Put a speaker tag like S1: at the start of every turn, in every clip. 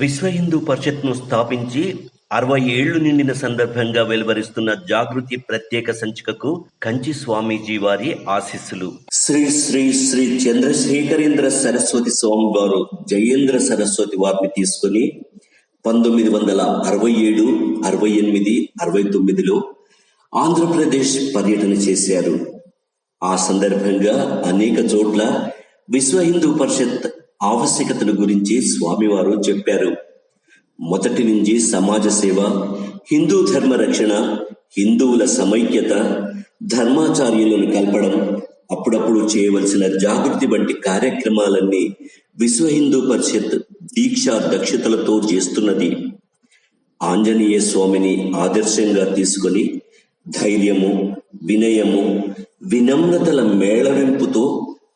S1: విశ్వ హిందూ పరిషత్ను స్థాపించి అరవై ఏళ్ళు నిండిన సందర్భంగా వెలువరిస్తున్న జాగృతి ప్రత్యేక సంచికకు కంచి స్వామీజీ వారి ఆశీస్సులు. శ్రీ శ్రీ శ్రీ చంద్రశేఖరేంద్ర సరస్వతి స్వామి వారు జయేంద్ర సరస్వతి వారిని తీసుకుని పంతొమ్మిది వందల అరవై ఏడు అరవై ఎనిమిది అరవై తొమ్మిదిలో ఆంధ్రప్రదేశ్ పర్యటన చేశారు. ఆ సందర్భంగా అనేక చోట్ల విశ్వ హిందూ పరిషత్ ఆవశ్యకతల గురించి స్వామివారు చెప్పారు. మొదటి నుంచి సమాజ సేవ హిందూ ధర్మ రక్షణ హిందువుల సమైక్యత ధర్మాచార్యులను కలపడం అప్పుడప్పుడు చేయవలసిన జాగృతి వంటి కార్యక్రమాలన్నీ విశ్వ హిందూ పరిషత్ దీక్షా దక్షతలతో చేస్తున్నది. ఆంజనేయ స్వామిని ఆదర్శంగా తీసుకొని ధైర్యము వినయము వినమ్రతల మేళవింపుతో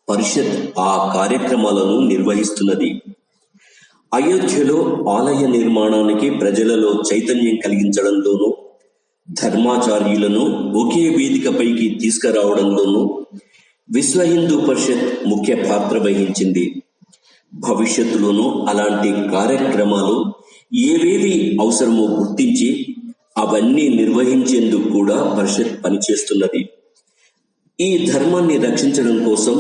S1: పరిషత్ ఆ కార్యక్రమాలను నిర్వహిస్తున్నది. అయోధ్యలో ఆలయ నిర్మాణానికి ప్రజలలో చైతన్యం కలిగించడంలోనూ ధర్మాచార్యులను ఒకే వేదికపైకి తీసుకురావడంలోనూ విశ్వ హిందూ పరిషత్ ముఖ్య పాత్ర వహించింది. భవిష్యత్తులోనూ అలాంటి కార్యక్రమాలు ఏవేవి అవసరమో గుర్తించి అవన్నీ నిర్వహించేందుకు కూడా పరిషత్ పనిచేస్తున్నది. ఈ ధర్మాన్ని రక్షించడం కోసం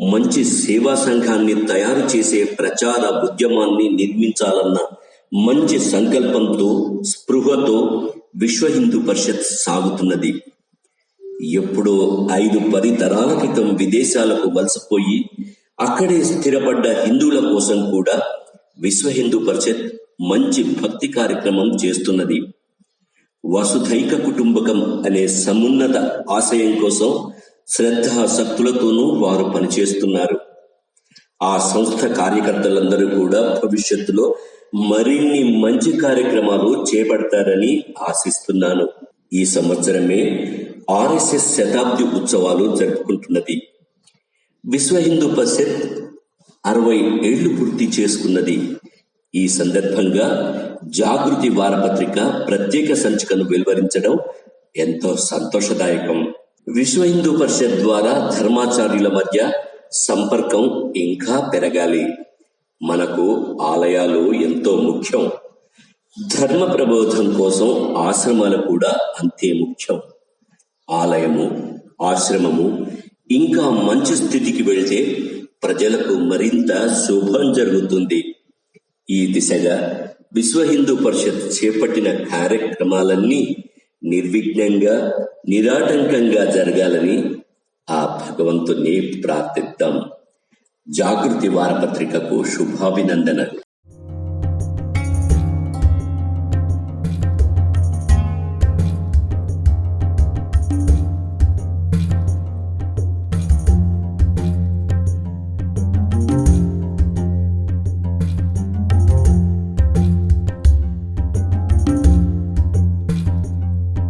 S1: మంచి సేవా సంఘాన్ని తయారు చేసే ప్రచార ఉద్యమాన్ని నిర్మించాలన్న మంచి సంకల్పంతో స్పృహతో విశ్వ హిందూ పరిషత్ సాగుతున్నది. ఎప్పుడో ఐదు పది తరాల క్రితం విదేశాలకు వలసపోయి అక్కడే స్థిరపడ్డ హిందువుల కోసం కూడా విశ్వ హిందూ పరిషత్ మంచి భక్తి కార్యక్రమం చేస్తున్నది. వసుధైక కుటుంబకం అనే సమున్నత ఆశయం కోసం శ్రద్ధాసక్తులతోనూ వారు పనిచేస్తున్నారు. ఆ సంస్థ కార్యకర్తలందరూ కూడా భవిష్యత్తులో మరిన్ని మంచి కార్యక్రమాలు చేపడతారని ఆశిస్తున్నాను. ఈ సంవత్సరమే ఆర్ఎస్ఎస్ శతాబ్ది ఉత్సవాలు జరుపుకుంటున్నది. విశ్వ హిందూ పరిషత్ అరవై ఏళ్ళు పూర్తి చేసుకున్నది. ఈ సందర్భంగా జాగృతి వారపత్రిక ప్రత్యేక సంచికను వెలువరించడం ఎంతో సంతోషదాయకం. విశ్వ హిందూ పరిషత్ ద్వారా ధర్మాచార్యుల మధ్య సంపర్కం ఇంకా పెరగాలి. మనకు ఆలయాలు ఎంతో ముఖ్యం. ధర్మ ప్రబోధం కోసం ఆశ్రమాలు కూడా అంతే ముఖ్యం. ఆలయము ఆశ్రమము ఇంకా మంచి స్థితికి వెళ్తే ప్రజలకు మరింత శుభం జరుగుతుంది. ఈ దిశగా విశ్వ హిందూ పరిషత్ చేపట్టిన కార్యక్రమాలన్నీ నిర్విఘ్నంగా నిరాటంకంగా జరగాలని ఆ భగవంతుని ప్రార్థిద్దాం. జాగృతి వారపత్రికకు శుభాభినందనలు.